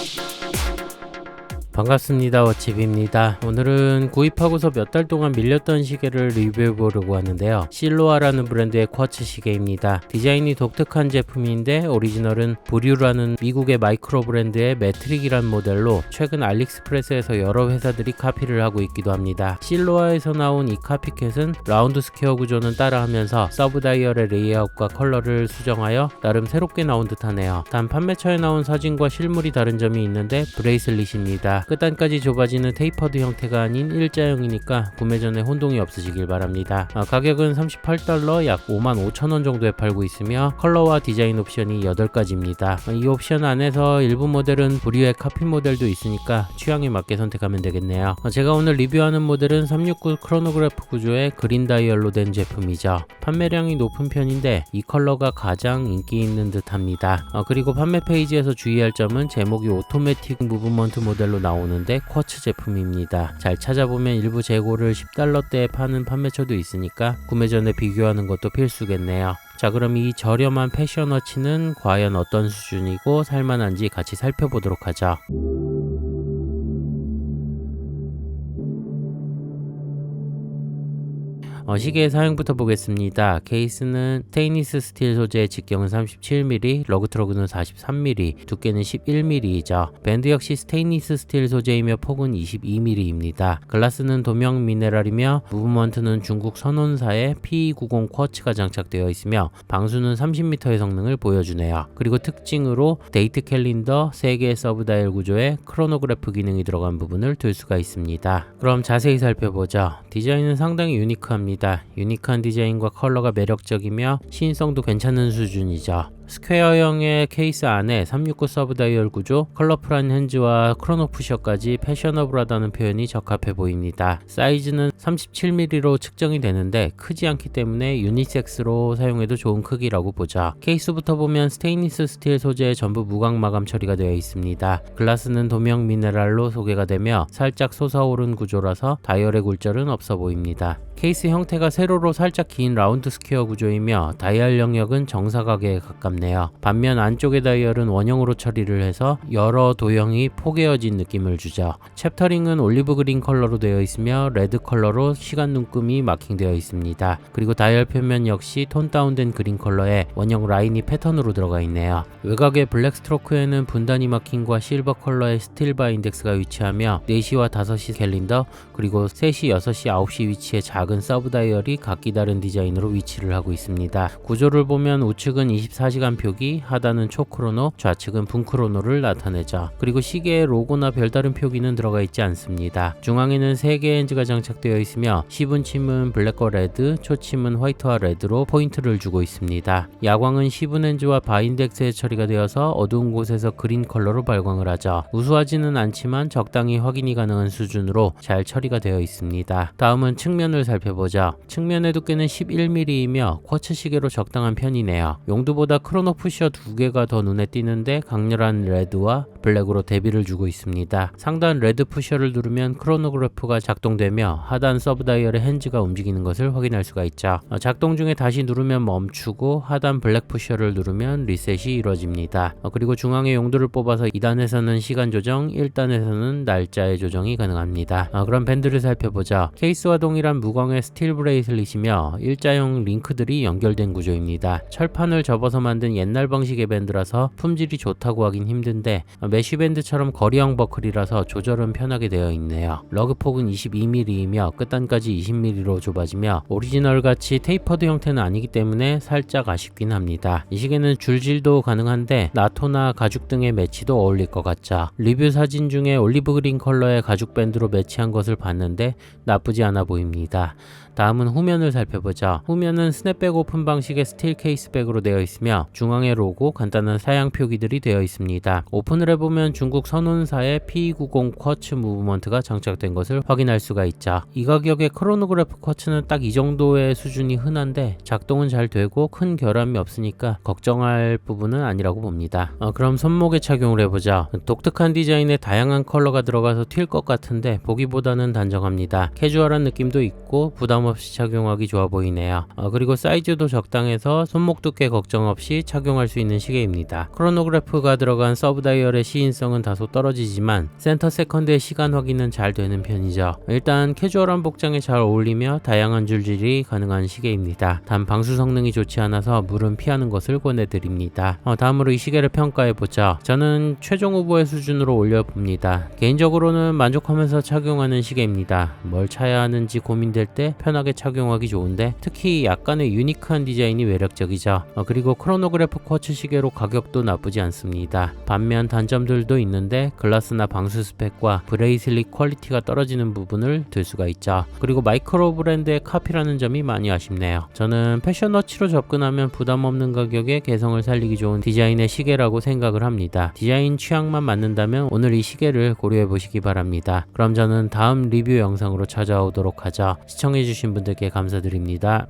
Thank you. 반갑습니다. 워칩입니다. 오늘은 구입하고서 몇 달 동안 밀렸던 시계를 리뷰해 보려고 하는데요. 실로아라는 브랜드의 쿼츠 시계입니다. 디자인이 독특한 제품인데 오리지널은 브류라는 미국의 마이크로 브랜드의 매트릭이란 모델로 최근 알리익스프레스에서 여러 회사들이 카피를 하고 있기도 합니다. 실로아에서 나온 이 카피캣은 라운드 스퀘어 구조는 따라하면서 서브 다이얼의 레이아웃과 컬러를 수정하여 나름 새롭게 나온 듯하네요. 단 판매처에 나온 사진과 실물이 다른 점이 있는데 브레이슬릿입니다. 끝단까지 좁아지는 테이퍼드 형태가 아닌 일자형이니까 구매 전에 혼동이 없으시길 바랍니다. 아, 가격은 38달러 약 55,000원 정도에 팔고 있으며 컬러와 디자인 옵션이 8가지입니다. 아, 이 옵션 안에서 일부 모델은 브리의 카피 모델도 있으니까 취향에 맞게 선택하면 되겠네요. 아, 제가 오늘 리뷰하는 모델은 369 크로노그래프 구조의 그린 다이얼로 된 제품이죠. 판매량이 높은 편인데 이 컬러가 가장 인기 있는 듯 합니다. 아, 그리고 판매 페이지에서 주의할 점은 제목이 오토매틱 무브먼트 모델로 나오 나오는데 쿼츠 제품입니다. 잘 찾아보면 일부 재고를 10달러대에 파는 판매처도 있으니까 구매 전에 비교하는 것도 필수겠네요. 자 그럼 이 저렴한 패션워치는 과연 어떤 수준이고 살만한지 같이 살펴보도록 하죠. 어, 시계의 사용부터 보겠습니다. 케이스는 스테인리스 스틸 소재의 직경은 37mm, 러그 트러그는 43mm, 두께는 11mm이죠. 밴드 역시 스테인리스 스틸 소재이며 폭은 22mm입니다. 글라스는 도명 미네랄이며 무브먼트는 중국 선온사의 P290 쿼츠가 장착되어 있으며 방수는 30m의 성능을 보여주네요. 그리고 특징으로 데이트 캘린더 3개의 서브 다이얼 구조에 크로노그래프 기능이 들어간 부분을 둘 수가 있습니다. 그럼 자세히 살펴보죠. 디자인은 상당히 유니크합니다. 있습니다. 유니크한 디자인과 컬러가 매력적이며 시인성도 괜찮은 수준이죠. 스퀘어형의 케이스 안에 369 서브 다이얼 구조, 컬러풀한 핸즈와 크로노 푸셔까지 패셔너블하다는 표현이 적합해 보입니다. 사이즈는 37mm로 측정이 되는데 크지 않기 때문에 유니섹스로 사용해도 좋은 크기라고 보자. 케이스부터 보면 스테인리스 스틸 소재의 전부 무광 마감 처리가 되어 있습니다. 글라스는 도명 미네랄로 소개가 되며 살짝 솟아오른 구조라서 다이얼의 굴절은 없어 보입니다. 케이스 형태가 세로로 살짝 긴 라운드 스퀘어 구조이며 다이얼 영역은 정사각에 가깝 네요. 반면 안쪽의 다이얼은 원형으로 처리를 해서 여러 도형이 포개어진 느낌을 주죠. 챕터링은 올리브 그린 컬러로 되어 있으며 레드 컬러로 시간 눈금이 마킹되어 있습니다. 그리고 다이얼 표면 역시 톤 다운된 그린 컬러에 원형 라인이 패턴으로 들어가 있네요. 외곽의 블랙 스트로크에는 분단위 마킹과 실버 컬러의 스틸바 인덱스가 위치하며 4시와 5시 캘린더 그리고 3시, 6시, 9시 위치에 작은 작은 서브 다이얼이 각기 다른 디자인으로 위치를 하고 있습니다. 구조를 보면 우측은 24시간 표기, 하단은 초크로노, 좌측은 분크로노를 나타내죠. 그리고 시계에 로고나 별다른 표기는 들어가 있지 않습니다. 중앙에는 3개의 엔즈가 장착되어 있으며 시분 침은 블랙과 레드, 초침은 화이트와 레드로 포인트를 주고 있습니다. 야광은 시분 엔즈와 바인덱스에 처리가 되어서 어두운 곳에서 그린 컬러로 발광을 하죠. 우수하지는 않지만 적당히 확인이 가능한 수준으로 잘 처리가 되어 있습니다. 다음은 측면을 살펴 살펴보자. 측면의 두께는 11mm이며 쿼츠 시계로 적당한 편이네요. 용두보다 크로노 푸셔 두 개가 더 눈에 띄는데 강렬한 레드와 블랙으로 대비를 주고 있습니다. 상단 레드 푸셔를 누르면 크로노그래프가 작동되며 하단 서브 다이얼의 핸즈가 움직이는 것을 확인할 수가 있죠. 어, 작동 중에 다시 누르면 멈추고 하단 블랙 푸셔를 누르면 리셋이 이루어집니다. 어, 그리고 중앙의 용도를 뽑아서 2단에서는 시간 조정, 1단에서는 날짜의 조정이 가능합니다. 어, 그럼 밴드를 살펴보자. 케이스와 동일한 무광의 스틸 브레이슬릿이며 일자형 링크들이 연결된 구조입니다. 철판을 접어서 만든 옛날 방식의 밴드라서 품질이 좋다고 하긴 힘든데 메쉬밴드처럼 거리형 버클이라서 조절은 편하게 되어 있네요. 러그폭은 22mm이며 끝단까지 20mm로 좁아지며 오리지널 같이 테이퍼드 형태는 아니기 때문에 살짝 아쉽긴 합니다. 이 시계는 줄질도 가능한데 나토나 가죽 등의 매치도 어울릴 것 같죠. 리뷰 사진 중에 올리브 그린 컬러의 가죽 밴드로 매치한 것을 봤는데 나쁘지 않아 보입니다. 다음은 후면을 살펴보자. 후면은 스냅백 오픈 방식의 스틸 케이스백으로 되어 있으며 중앙에 로고, 간단한 사양 표기들이 되어 있습니다. 오픈을 해보면 중국 선온사의 P290 쿼츠 무브먼트가 장착된 것을 확인할 수가 있죠. 이 가격의 크로노그래프 쿼츠는 딱 이 정도의 수준이 흔한데 작동은 잘 되고 큰 결함이 없으니까 걱정할 부분은 아니라고 봅니다. 어, 그럼 손목에 착용을 해보자. 독특한 디자인에 다양한 컬러가 들어가서 튈 것 같은데 보기보다는 단정합니다. 캐주얼한 느낌도 있고 부담 없이 착용하기 좋아 보이네요. 어, 그리고 사이즈도 적당해서 손목 두께 걱정 없이 착용할 수 있는 시계입니다. 크로노그래프가 들어간 서브 다이얼의 시인성은 다소 떨어지지만 센터 세컨드의 시간 확인은 잘 되는 편이죠. 일단 캐주얼한 복장에 잘 어울리며 다양한 줄질이 가능한 시계입니다. 단 방수 성능이 좋지 않아서 물은 피하는 것을 권해드립니다. 어, 다음으로 이 시계를 평가해보죠. 저는 최종 후보의 수준으로 올려봅니다. 개인적으로는 만족하면서 착용하는 시계입니다. 뭘 차야 하는지 고민될 때 편 하게 착용하기 좋은데 특히 약간의 유니크한 디자인이 매력적이죠. 어, 그리고 크로노그래프 쿼츠 시계로 가격도 나쁘지 않습니다. 반면 단점들도 있는데 글라스나 방수 스펙과 브레이슬릿 퀄리티가 떨어지는 부분을 들 수가 있죠. 그리고 마이크로 브랜드의 카피라는 점이 많이 아쉽네요. 저는 패션워치로 접근하면 부담 없는 가격에 개성을 살리기 좋은 디자인의 시계라고 생각을 합니다. 디자인 취향만 맞는다면 오늘 이 시계를 고려해 보시기 바랍니다. 그럼 저는 다음 리뷰 영상으로 찾아오도록 하죠. 시청 해주신 분들께 감사드립니다.